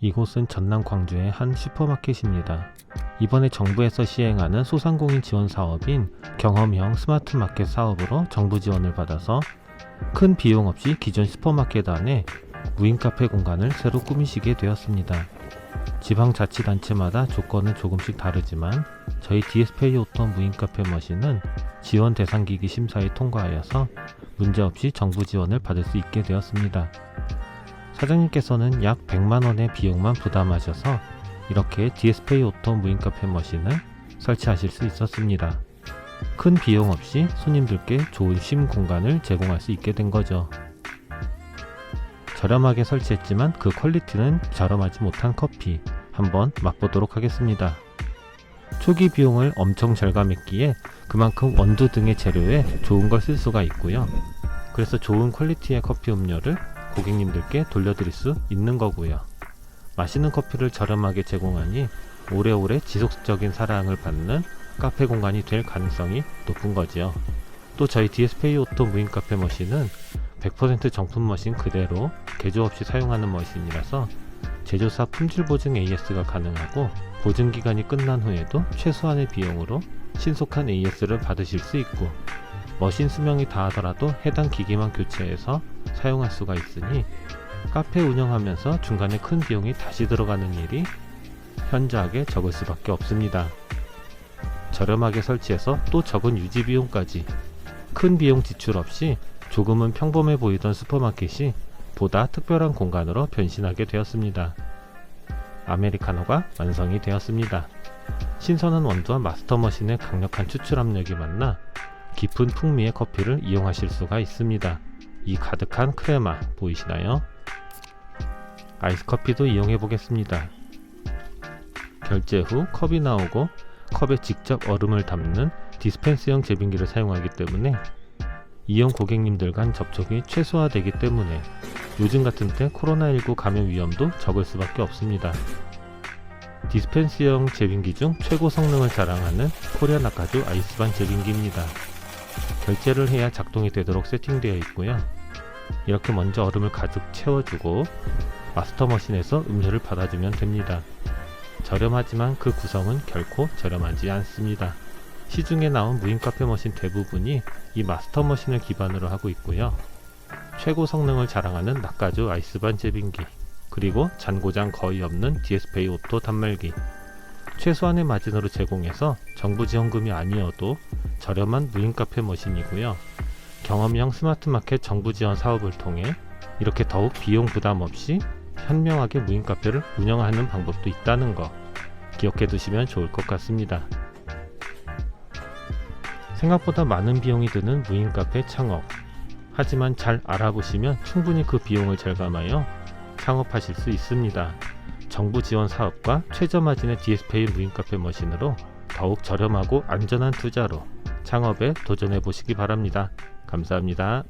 이곳은 전남 광주의 한 슈퍼마켓입니다. 이번에 정부에서 시행하는 소상공인 지원 사업인 경험형 스마트 마켓 사업으로 정부 지원을 받아서 큰 비용 없이 기존 슈퍼마켓 안에 무인 카페 공간을 새로 꾸미시게 되었습니다. 지방자치단체마다 조건은 조금씩 다르지만 저희 DS페이 오토 무인 카페 머신은 지원 대상 기기 심사에 통과하여서 문제없이 정부 지원을 받을 수 있게 되었습니다. 사장님께서는 약 100만 원의 비용만 부담하셔서 이렇게 DS페이 오토 무인 카페 머신을 설치하실 수 있었습니다. 큰 비용 없이 손님들께 좋은 쉼 공간을 제공할 수 있게 된 거죠. 저렴하게 설치했지만 그 퀄리티는 저렴하지 못한 커피 한번 맛보도록 하겠습니다. 초기 비용을 엄청 절감했기에 그만큼 원두 등의 재료에 좋은 걸 쓸 수가 있고요. 그래서 좋은 퀄리티의 커피 음료를 고객님들께 돌려드릴 수 있는 거고요. 맛있는 커피를 저렴하게 제공하니 오래오래 지속적인 사랑을 받는 카페 공간이 될 가능성이 높은 거지요. 또 저희 DS페이 오토 무인 카페 머신은 100% 정품 머신 그대로 개조 없이 사용하는 머신이라서 제조사 품질 보증 AS가 가능하고 보증 기간이 끝난 후에도 최소한의 비용으로 신속한 AS를 받으실 수 있고 머신 수명이 다하더라도 해당 기기만 교체해서 사용할 수가 있으니 카페 운영하면서 중간에 큰 비용이 다시 들어가는 일이 현저하게 적을 수밖에 없습니다. 저렴하게 설치해서 또 적은 유지 비용까지 큰 비용 지출 없이 조금은 평범해 보이던 슈퍼마켓이 보다 특별한 공간으로 변신하게 되었습니다. 아메리카노가 완성이 되었습니다. 신선한 원두와 마스터 머신의 강력한 추출 압력이 만나 깊은 풍미의 커피를 이용하실 수가 있습니다. 이 가득한 크레마 보이시나요? 아이스 커피도 이용해 보겠습니다. 결제 후 컵이 나오고 컵에 직접 얼음을 담는 디스펜스형 제빙기를 사용하기 때문에 이용 고객님들 간 접촉이 최소화되기 때문에 요즘 같은 때 코로나19 감염 위험도 적을 수밖에 없습니다. 디스펜스형 제빙기 중 최고 성능을 자랑하는 코리안 아카주 아이스반 제빙기입니다. 결제를 해야 작동이 되도록 세팅되어 있고요. 이렇게 먼저 얼음을 가득 채워주고 마스터 머신에서 음료를 받아주면 됩니다. 저렴하지만 그 구성은 결코 저렴하지 않습니다. 시중에 나온 무인 카페 머신 대부분이 이 마스터 머신을 기반으로 하고 있고요. 최고 성능을 자랑하는 낙가주 아이스반 제빙기, 그리고 잔고장 거의 없는 DS페이 오토 단말기, 최소한의 마진으로 제공해서 정부 지원금이 아니어도 저렴한 무인 카페 머신이고요. 경험형 스마트 마켓 정부 지원 사업을 통해 이렇게 더욱 비용 부담 없이 현명하게 무인 카페를 운영하는 방법도 있다는 거 기억해 두시면 좋을 것 같습니다. 생각보다 많은 비용이 드는 무인 카페 창업. 하지만 잘 알아보시면 충분히 그 비용을 절감하여 창업하실 수 있습니다. 정부 지원 사업과 최저 마진의 DS페이 무인 카페 머신으로 더욱 저렴하고 안전한 투자로 창업에 도전해 보시기 바랍니다. 감사합니다.